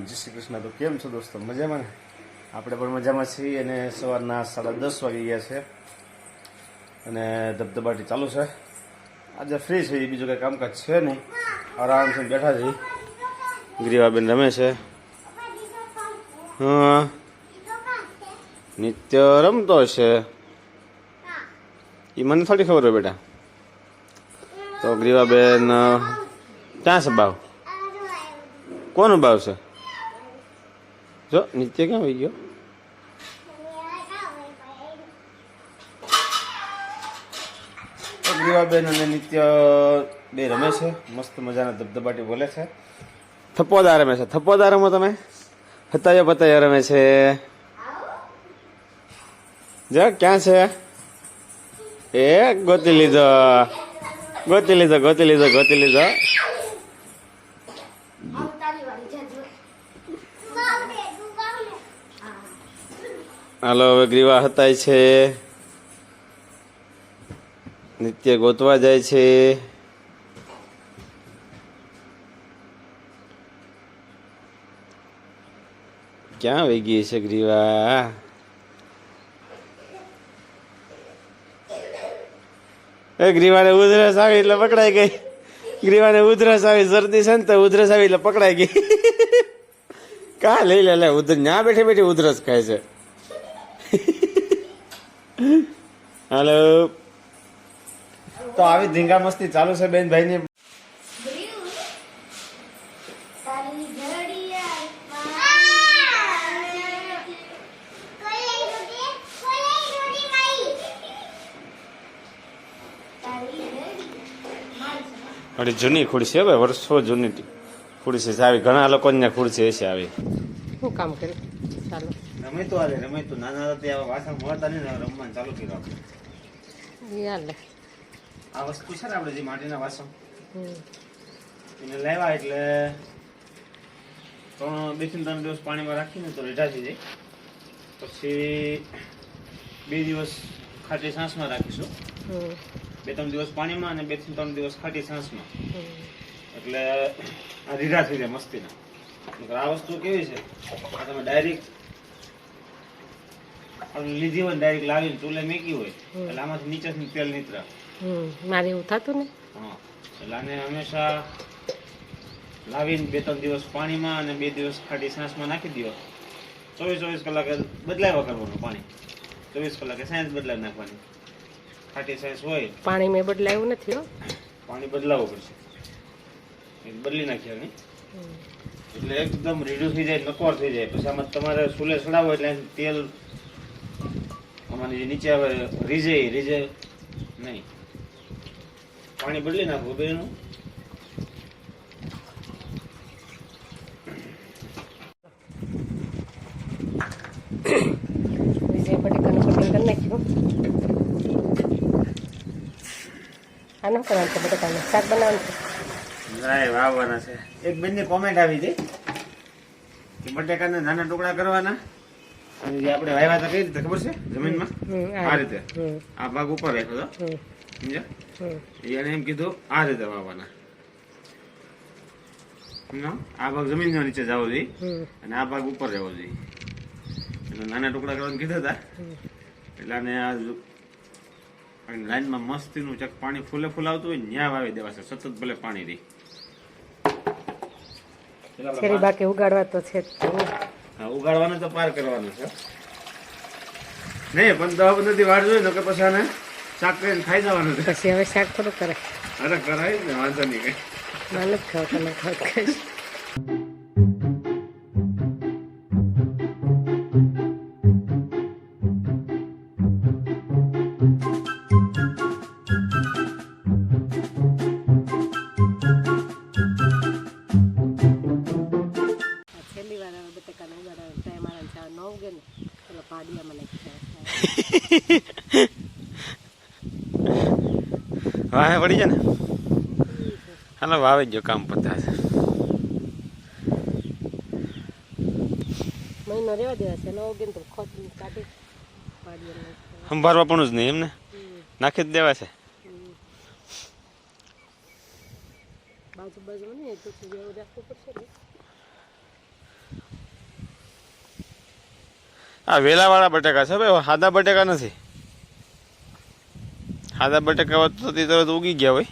જય શ્રી કૃષ્ણ. તો કેમ છો દોસ્તો? મજામાં ને? આપણે પણ મજામાં છીએ અને સવારના સાડા દસ વાગી ગયા છે અને ધબધબાટી ચાલુ છે. આજે ફ્રી છે બીજું કંઈ કામકાજ છે નહીં. આરામથી બેઠા છીએ. ગ્રીવાબેન રમે છે. હા. નિત્ય રમતો છે. એ મને થોડી ખબર હોય બેટા. તો ગ્રીવાબેન ક્યાં છે બાવ? કોનો ભાવ છે? જો નિત્ય ક્યાં વહી ગયો? અગ્નિવાબેન અને નિત્ય બે રમે છે. મસ્ત મજાના ધબધબાટી બોલે છે. થપ્પોદા રમે છે. થપ્પોદા રમો તમે? હતાયો પતાયો રમે છે. જો ક્યાં છે? એ ગોતી લીધો. ગોતી લીધો ગોતી લીધો ગોતી લીધો. હાલો, હવે ગ્રીવા હતાય છે. નિત્ય ગોતવા જાય છે. ક્યાં વહી ગઈ છે ગ્રીવા? એ ગ્રીવાને ઉધરસ આવી એટલે પકડાઈ ગઈ. ગ્રીવાને ઉધરસ આવી, શરદી છે ને તો ઉધરસ આવી એટલે પકડાઈ ગઈ. કા લઈ લે ઉધર ન્યા બેઠી બેઠી ઉધરસ ખાય છે. હાલો. તો આવી ધીંગા મસ્તી ચાલુ છે બેન ભાઈ ની અરે જૂની ખુરશી હવે વર્ષો જૂની ખુરશી છે. આવી ઘણા લોકો ને ખુરશી હશે આવી. શું કામ કરે? ચાલો. રમે તો હાલે રમે તો. નાના હતા ત્યાં વાસણ મળતા નહીં ને રમવાનું ચાલુ કર્યું આપણે. યાલે. આ વસ્તુ છે ને આપણે જે માટીના વાસણ. એને લાવ્યા એટલે ત્રણ બેથી ત્રણ દિવસ પાણીમાં રાખીને તો રીઢા થઈ જાય. પછી બે દિવસ ખાટી સાંસમાં રાખીશું. બે ત્રણ દિવસ પાણીમાં અને બેથી ત્રણ દિવસ ખાટી સાંસમાં એટલે આ રીઢા થઈ જાય મસ્તીના. આ વસ્તુ કેવી છે? તમે ડાયરેક્ટ લીધી હોય ડાયરેક્ટ લાવીને ચૂલે મેકી હોય એટલે આમાંથી નીચેથી તેલ નીતરા. મારે એવું થતું ને? હા એટલે આને હંમેશા લાવીને બે ત્રણ દિવસ પાણીમાં અને બે દિવસ ખાટી સાંસમાં નાખી દો ચોવીસ ચોવીસ કલાકે બદલાવ્યા કરવાનું પાણી. ચોવીસ કલાકે સાયન્સ બદલાવી નાખવાની. ખાટી સાયન્સ હોય. પાણી મેં બદલાયું નથી હો. પાણી બદલાવવું પડશે. બદલી નાખ્યા નહીં એટલે એકદમ રીડું થઈ જાય નકોર થઈ જાય. પછી આમાં તમારે સુલે સડાવો એટલે તેલ આમાં જે નીચે આવે રીજે રીજે નહીં. પાણી બદલી નાખવું બેનું વિજય બટેકાનું કટિંગ કરી નાખ્યું આ ન કરવાનું છે બટેકાનું. શાક બનાવવાનું છે? રાય વાવવાના છે. એક બેનની કોમેન્ટ આવી હતી કે બટેકાના નાના ટુકડા કરવાના. જે આપણે વાયવા કઈ રીતે ખબર છે? જમીનમાં? આ રીતે. આ ભાગ ઉપર રાખ્યો હતો. સમજ્યા? એને એમ કીધું આ રીતે વાવવાના. આ ભાગ જમીન નીચે જવો જોઈએ અને આ ભાગ ઉપર રહેવો જોઈએ. એટલે નાના ટુકડા કરવાનું કીધા હતા. એટલે આને આ લાઈનમાં મસ્તીનું ચક પાણી ફૂલે ફૂલાવતું હોય ન્યા વાવી દેવા છે. સતત ભલે પાણી રહી. બાકી ઉગાડવા તો છે જ. ઉગાડવાનું તો પાર કરવાનું છે. નહીં પણ દવા બધી વાળ જોઈએ ને કે પછી આને શાક કરીને ખાઈ જવાનું છે. પછી હવે શાક થોડું કરે. અરે કરાય ને વાંધો નહીં. કઈ નથી ખાવ તમે ખાવ વાહે પડી જાય ને? હાલો વાવે ગયો કામ પતા છે મહિનો રહેવા દેવા છે નો ખોટ કાઢી. સંભાળવા પણ જ નહીં એમને નાખી જ દેવા છે? બાજુ બાજુ ને. વેલાવાળા બટાકા છે ભાઈ સાદા બટાકા નથી. સાદા બટાકા તો તરત ઉગી ગયા હોય.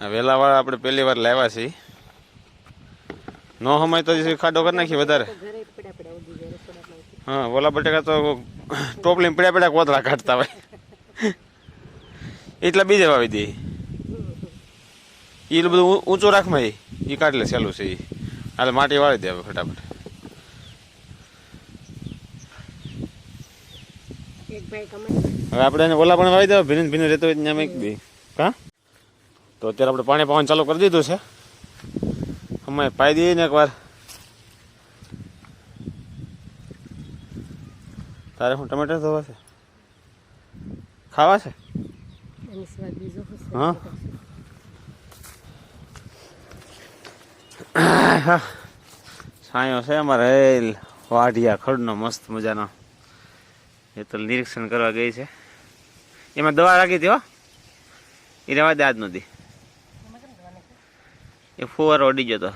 આ વેલાવાળા આપણે પહેલી વાર લાવ્યા છે નો સમય તો ખાડો કરી નાખીએ વધારે. હા, ઓલા બટાકા તો ટોપલી પડ્યા પડ્યા કોતરા કાઢતા હોય. એટલા બીજે વાવી દે. એ બધું ઊંચું રાખમાં એ. કાઢ લે સહેલું છે એ હાલે માટી વાળી દે હવે ફટાફટ. ભાઈ કમે હવે આપણે ઓલા પણ વાવી દેવા ભીનું ભીનું રહેતો હોય ત્યાં એક બી. હા? તો અત્યારે આપણે પાણી પાવાનું ચાલુ કરી દીધું છે. અમે પાઈ દઈએ ને એકવાર. તારે હું ટમેટા ધોવા છે? ખાવા છે? હા. છાંયો છે અમારે વાઢિયા ખડનો મસ્ત મજાનો. એ તો નિરીક્ષણ કરવા ગઈ છે. એમાં દવા રાખી હતી હો. એ રહેવા દે આજ નથી એ ફુવારો ઓડી ગયો તો.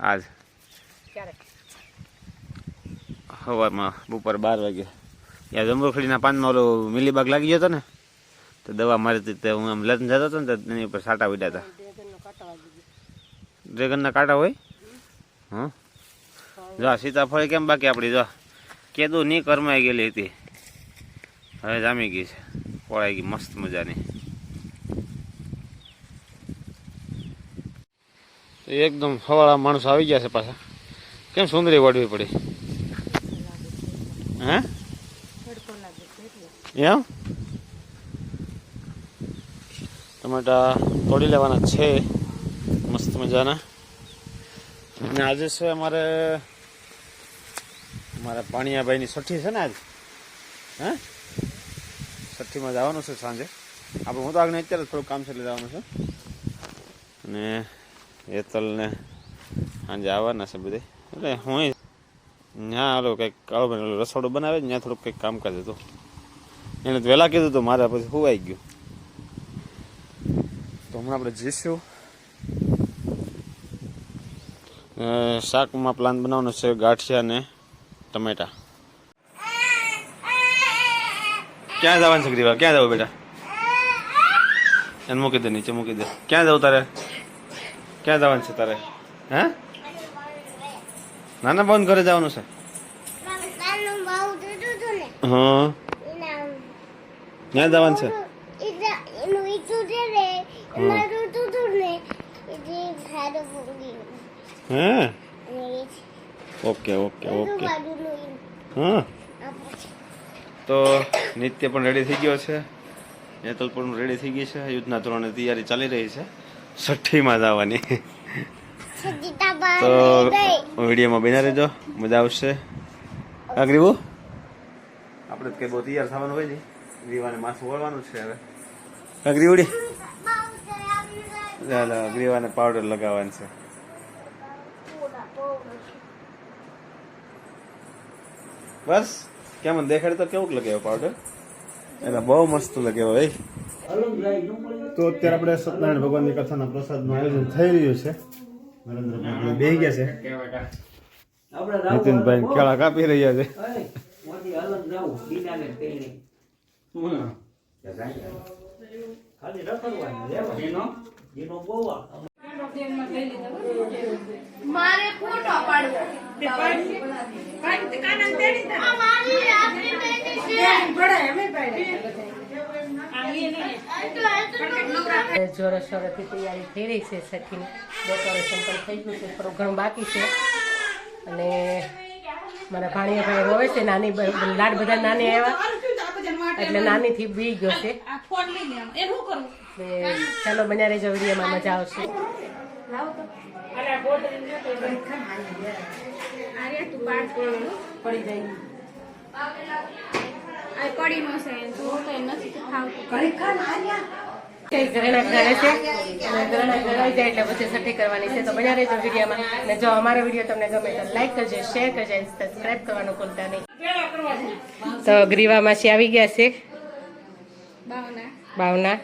આજ. સવારમાં બપોર બાર વાગે. યા જંબુખડીના પાનમાં ઓલો મિલીબાગ લાગી ગયો હતો ને, તો દવા મારી હતી હું આમ લગ્ન જતો હતો ને તો એની ઉપર સાટા વિડ્યા હતા. ડ્રેગનનો કાંટો હોય? હા? જો સીતાફળ કેમ બાકી આપણી? જો. કેદું નહીં કરમાઈ ગયેલી હતી. હવે જામી ગઈ છે. પોળાઈ ગઈ, મસ્ત મજાની. તો એકદમ હવાળા માણસો આવી ગયા છે પાછા. કેમ સુંદરી વાડવી પડી? હે? એમ? ટમેટા તોડી લેવાના છે. મસ્ત મજાના. અને આજે છે અમારે મારા પાણીયાભાઈની છઠ્ઠી છે ને આજ? હે? છઠ્ઠીમાં જવાનું છે સાંજે. આપણે હું તો આગળ અત્યારે થોડું કામ છે એટલે જવાનું છે. અને હેતલને સાંજે આવવાના છે બધે. એટલે હું ત્યાં ઓલો કંઈક કાળો બને રસોડું બનાવે ત્યાં થોડુંક કંઈક કામકાજ હતું. એને તો વહેલા કીધું તો મારા પછી હોવાઈ ગયું. તો હમણાં આપણે જઈશું. શાકમાં પ્લાન બનાવવાનો છે ગાંઠિયા ને ટમેટા. ક્યાં જવાનું છે ગ્રીવા? ક્યાં જવું બેટા? એને મૂકી દે, નીચે મૂકી દે. ક્યાં જવું તારે? ક્યાં જવાનું છે તારે? હે? નાના ભાઈ ઘરે જવાનું છે? હા. ક્યાં જવાનું છે? હે? Okay okay okay. હા. તો નિત્ય પણ રેડી થઈ ગયો છે. નેતલ પણ રેડી થઈ ગઈ છે. યુદ્ધના ધોરણે તૈયારી ચાલી રહી છે. છઠ્ઠીમાં જવાની. તો વિડીયોમાં બના રહેજો. મજા આવશે. અગ્રીવું આપણે તો કઈ બહુ તૈયાર થવાનું હોય નહીં. ગ્રીવાને માથું વળવાનું છે હવે. આગરી ઉડી. ચાલો ગ્રીવાને પાવડર લગાવવાનું છે. બસ. કેમ દેખાડે તો કેવું લગાવ્યો પાવડર? એટલે બહુ મસ્ત લગાવ્યો ભાઈ તો અત્યારે આપણે સત્યનારાયણ ભગવાનની કથાના પ્રસાદનું આયોજન થઈ રહ્યું છે. નરેન્દ્રભાઈ બેહી ગયા છે. નીતિનભાઈ કેળા કાપી રહ્યા છે. મારે ફોટો પાડવો. જોરો શોરોથી તૈયારી થઈ છે સખીની. ડેકોરેશન પણ થઈ ગયું છે થોડું ઘણું બાકી છે. અને મારા ભાણીએ ભાઈ રોવે છે, નાની લાડ બધા નાની આવ્યા. એટલે નાનીથી બી ગયો છે. ચાલો, બન્યા રહેજો, વિડીયોમાં મજા આવશે. પડી જાય પડી નો છે તું તો નથી ખાવતું કઈ ઘરેણા ઘરે છે? અને ઘરેણા ઘરાઈ જાય એટલે પછી છઠ્ઠી કરવાની છે. તો બન્યા રહેજો વિડીયોમાં. અને જો અમારો વીડિયો તમને ગમે તો લાઈક કરજો શેર કરજો અને સબસ્ક્રાઇબ કરવાનું ભૂલતા નહીં. તો ગ્રીવા માસી આવી ગયા છે. ભાવના